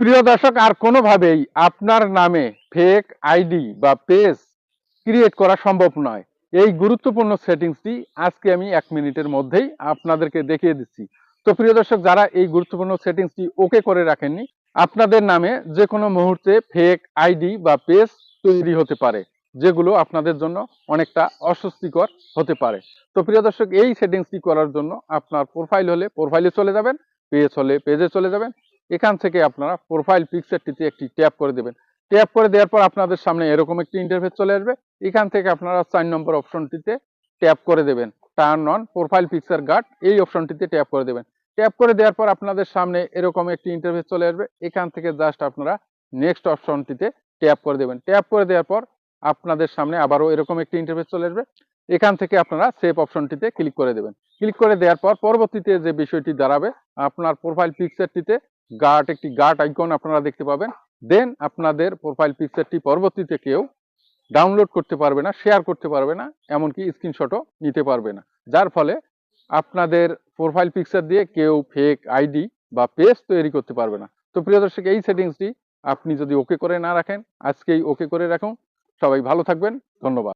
প্রিয় দর্শক, আর কোনোভাবেই আপনার নামে ফেক আইডি বা পেজ ক্রিয়েট করা সম্ভব নয়। এই গুরুত্বপূর্ণ সেটিংসটি আজকে আমি এক মিনিটের মধ্যেই আপনাদেরকে দেখিয়ে দিচ্ছি। তো প্রিয় দর্শক, যারা এই গুরুত্বপূর্ণ সেটিংসটি ওকে করে রাখেননি, আপনাদের নামে যে কোনো মুহূর্তে ফেক আইডি বা পেজ তৈরি হতে পারে, যেগুলো আপনাদের জন্য অনেকটা অস্বস্তিকর হতে পারে। তো প্রিয় দর্শক, এই সেটিংসটি করার জন্য আপনার প্রোফাইল হলে প্রোফাইলে চলে যাবেন পেজ হলে পেজে চলে যাবেন এখান থেকে আপনারা প্রোফাইল পিকচারটিতে একটি ট্যাপ করে দেবেন। ট্যাপ করে দেওয়ার পর আপনাদের সামনে এরকম একটি ইন্টারফেস চলে আসবে। এখান থেকে আপনারা চার নম্বর অপশনটিতে ট্যাপ করে দেবেন। Turn on profile picture guard এই অপশনটিতে ট্যাপ করে দেবেন। ট্যাপ করে দেওয়ার পর আপনাদের সামনে এরকম একটি ইন্টারফেস চলে আসবে। এখান থেকে জাস্ট আপনারা নেক্সট অপশনটিতে ট্যাপ করে দেবেন। ট্যাপ করে দেওয়ার পর আপনাদের সামনে আবারও এরকম একটি ইন্টারফেস চলে আসবে। এখান থেকে আপনারা সেভ অপশনটিতে ক্লিক করে দেবেন। ক্লিক করে দেওয়ার পর পরবর্তীতে যে বিষয়টি দাঁড়াবে, আপনার প্রোফাইল পিকচারটিতে গার্ড একটি গার্ড আইকন আপনারা দেখতে পাবেন। দেন আপনাদের প্রোফাইল পিকচারটি পরবর্তীতে কেউ ডাউনলোড করতে পারবে না শেয়ার করতে পারবে না, এমনকি স্ক্রিনশটও নিতে পারবে না। যার ফলে আপনাদের প্রোফাইল পিকচার দিয়ে কেউ ফেক আইডি বা পেজ তৈরি করতে পারবে না। তো প্রিয় দর্শক, এই সেটিংসটি আপনি যদি ওকে করে না রাখেন, আজকেই ওকে করে রাখুন। সবাই ভালো থাকবেন। ধন্যবাদ।